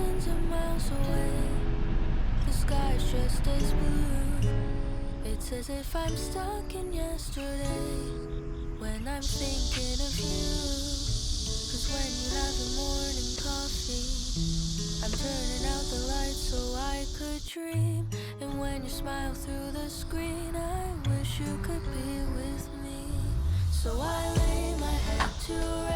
Thousands of miles away. The sky just as blue. It's as if I'm stuck in yesterday when I'm thinking of you. Cause when you have the morning coffee, I'm turning out the lights so I could dream. And when you smile through the screen, I wish you could be with me. So I lay my head to rest.